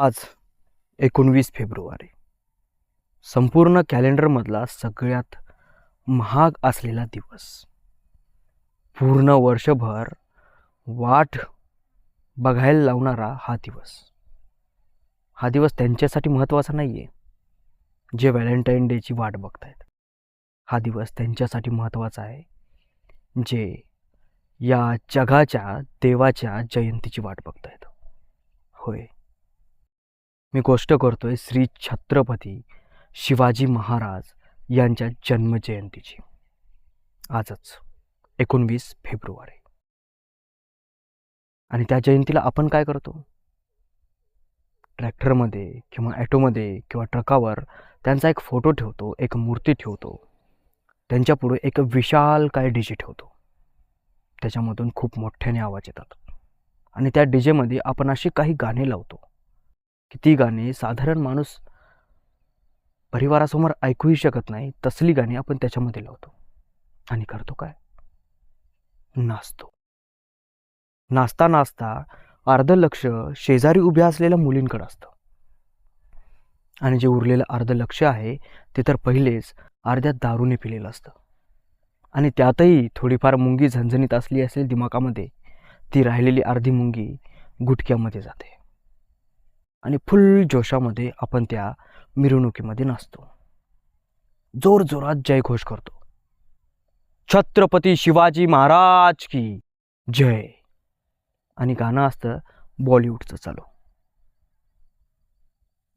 आज एकोणवीस फेब्रुवारी. संपूर्ण कॅलेंडरमधला सगळ्यात महाग असलेला दिवस. पूर्ण वर्षभर वाट बघायला लावणारा हा दिवस. हा दिवस त्यांच्यासाठी महत्त्वाचा नाही आहे जे व्हॅलेंटाईन डेची वाट बघतायत. हा दिवस त्यांच्यासाठी महत्त्वाचा आहे. जे या जगाच्या देवाच्या जयंतीची वाट बघतायत. होय. मी गोष्ट करतोय श्री छत्रपती शिवाजी महाराज यांच्या जन्मजयंतीची. आजच एकोणवीस फेब्रुवारी. आणि त्या जयंतीला आपण काय करतो? ट्रॅक्टरमध्ये किंवा ॲटोमध्ये किंवा ट्रकावर त्यांचा एक फोटो ठेवतो एक मूर्ती ठेवतो. त्यांच्यापुढे एक विशाल काय डीजे ठेवतो. त्याच्यामधून खूप मोठ्याने आवाज येतात. आणि त्या डीजेमध्ये आपण अशी काही गाणे लावतो. की ती गाणी साधारण माणूस परिवारासमोर ऐकूही शकत नाही तसली गाणी आपण त्याच्यामध्ये लावतो. आणि करतो काय? नाचतो. नाचता नाचता अर्ध लक्ष शेजारी उभ्या असलेल्या मुलींकडे असतं. आणि जे उरलेलं अर्ध लक्ष आहे ते तर पहिलेच अर्ध्या दारूने पिलेलं असतं. आणि त्यातही थोडीफार मुंगी झणझणीत असली असेल दिमाकामध्ये ती राहिलेली अर्धी मुंगी गुटक्यामध्ये जाते. आणि फुल जोशामध्ये आपण त्या मिरवणुकीमध्ये नाचतो. जोरजोरात जयघोष करतो. छत्रपती शिवाजी महाराज की जय. आणि गाणं असतं बॉलिवूडचं चालू.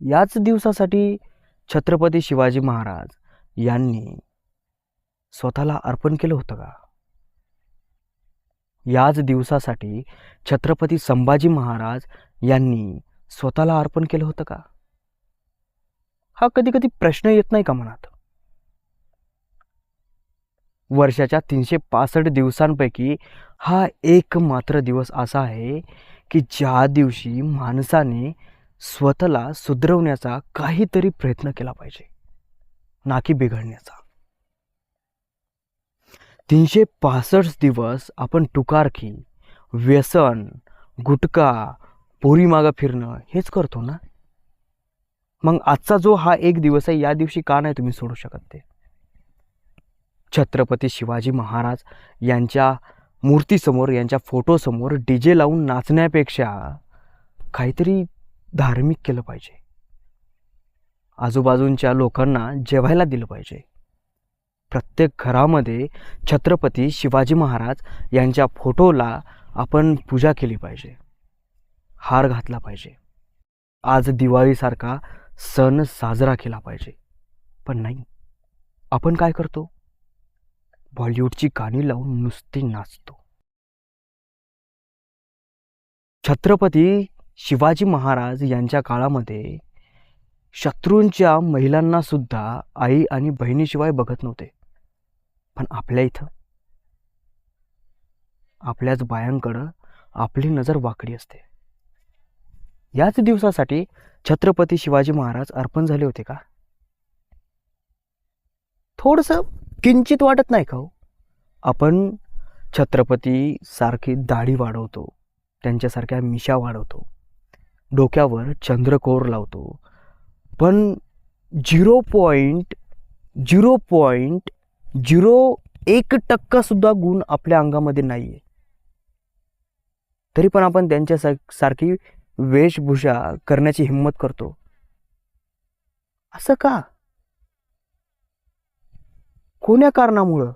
याच दिवसासाठी छत्रपती शिवाजी महाराज यांनी स्वतःला अर्पण केलं होतं का? याच दिवसासाठी छत्रपती संभाजी महाराज यांनी स्वतःला अर्पण केलं होतं का? हा कधी कधी प्रश्न येत नाही का मनात? वर्षाच्या तीनशे पासष्ट दिवसांपैकी हा एक मात्र दिवस असा आहे की ज्या दिवशी माणसाने स्वतःला सुधरवण्याचा काहीतरी प्रयत्न केला पाहिजे. ना की बिघडण्याचा. तीनशे पासष्ट दिवस आपण टुकारखी व्यसन गुटखा पोरी मागं फिरणं हेच करतो ना? मग आजचा जो हा एक दिवस आहे या दिवशी का नाही तुम्ही सोडू शकत ते? छत्रपती शिवाजी महाराज यांच्या मूर्तीसमोर यांच्या फोटोसमोर डी जे लावून नाचण्यापेक्षा काहीतरी धार्मिक केलं पाहिजे. आजूबाजूंच्या लोकांना जेवायला दिलं पाहिजे. प्रत्येक घरामध्ये छत्रपती शिवाजी महाराज यांच्या फोटोला आपण पूजा केली पाहिजे. हार घातला पाहिजे. आज दिवाळीसारखा सण साजरा केला पाहिजे. पण नाही आपण काय करतो? बॉलिवूडची गाणी लावून नुसती नाचतो. छत्रपती शिवाजी महाराज यांच्या काळामध्ये शत्रूंच्या महिलांना सुद्धा आई आणि बहिणीशिवाय बघत नव्हते. पण आपल्या इथं आपल्याच बायांकडं आपली नजर वाकडी असते. याच दिवसासाठी छत्रपती शिवाजी महाराज अर्पण झाले होते का? थोडस किंचित वाटत नाही का हो? आपण छत्रपती सारखी दाढी वाढवतो त्यांच्यासारख्या मिशा वाढवतो डोक्यावर चंद्रकोर लावतो पण zero point zero point zero एक टक्कासुद्धा गुण आपल्या अंगामध्ये नाही आहे तरी पण आपण त्यांच्या सारखी वेशभूषा करण्याची हिंमत करतो. असं का? कोण्या कारणामुळं?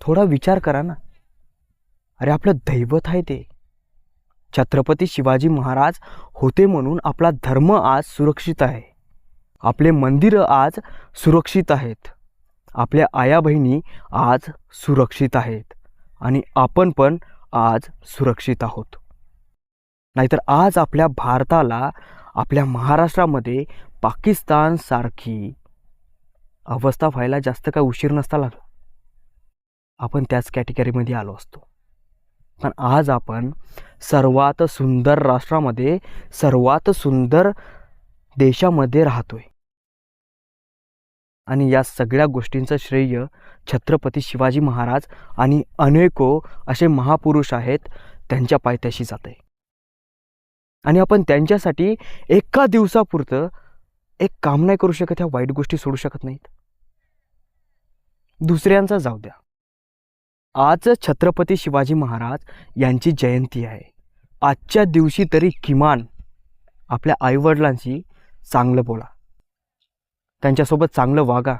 थोडा विचार करा ना. अरे आपलं दैवत आहे ते. छत्रपती शिवाजी महाराज होते म्हणून आपला धर्म आज सुरक्षित आहे. आपले मंदिरं आज सुरक्षित आहेत. आपल्या आया बहिणी आज सुरक्षित आहेत. आणि आपण पण आज सुरक्षित आहोत. नाहीतर आज आपल्या भारताला आपल्या महाराष्ट्रामध्ये पाकिस्तानसारखी अवस्था व्हायला जास्त काय उशीर नसता लागला. आपण त्याच कॅटेगरीमध्ये आलो असतो. पण आज आपण सर्वात सुंदर राष्ट्रामध्ये सर्वात सुंदर देशामध्ये राहतोय. आणि या सगळ्या गोष्टींचं श्रेय छत्रपती शिवाजी महाराज आणि अनेको असे महापुरुष आहेत त्यांच्या पायथ्याशी जाते. आणि आपण त्यांच्यासाठी एका दिवसापुरतं एक काम नाही करू शकत ह्या वाईट गोष्टी सोडू शकत नाहीत. दुसऱ्यांचा जाऊ द्या. आज छत्रपती शिवाजी महाराज यांची जयंती आहे. आजच्या दिवशी तरी किमान आपल्या आईवडिलांशी चांगलं बोला. त्यांच्यासोबत चांगलं वागा.